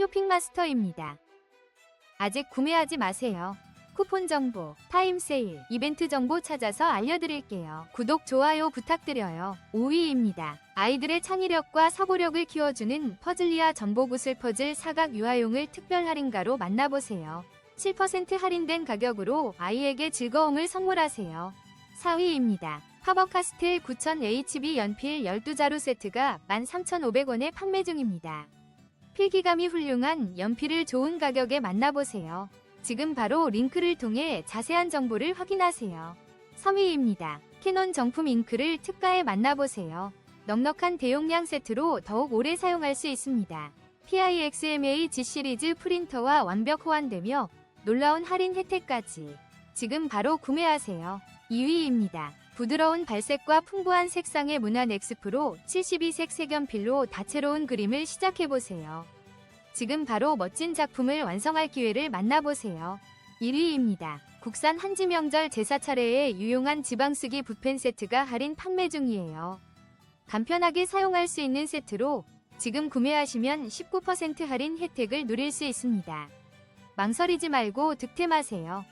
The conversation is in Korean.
쇼핑마스터입니다. 아직 구매하지 마세요. 쿠폰 정보, 타임 세일, 이벤트 정보 찾아서 알려드릴게요. 구독, 좋아요 부탁드려요. 5위입니다. 아이들의 창의력과 사고력을 키워주는 퍼즐리아 전보구슬 퍼즐 사각 유아용을 특별 할인가로 만나보세요. 7% 할인된 가격으로 아이에게 즐거움을 선물하세요. 4위입니다. 파버카스텔 9000HB 연필 12자루 세트가 13,500원에 판매 중입니다. 필기감이 훌륭한 연필을 좋은 가격에 만나보세요. 지금 바로 링크를 통해 자세한 정보를 확인하세요. 3위입니다. 캐논 정품 잉크를 특가에 만나보세요. 넉넉한 대용량 세트로 더욱 오래 사용할 수 있습니다. PIXMA G 시리즈 프린터와 완벽 호환되며 놀라운 할인 혜택까지 지금 바로 구매하세요. 2위입니다. 부드러운 발색과 풍부한 색상의 문안 엑스프로 72색 색연필로 다채로운 그림을 시작해보세요. 지금 바로 멋진 작품을 완성할 기회를 만나보세요. 1위입니다. 국산 한지 명절 제사 차례에 유용한 지방쓰기 붓펜 세트가 할인 판매 중이에요. 간편하게 사용할 수 있는 세트로 지금 구매하시면 19% 할인 혜택을 누릴 수 있습니다. 망설이지 말고 득템하세요.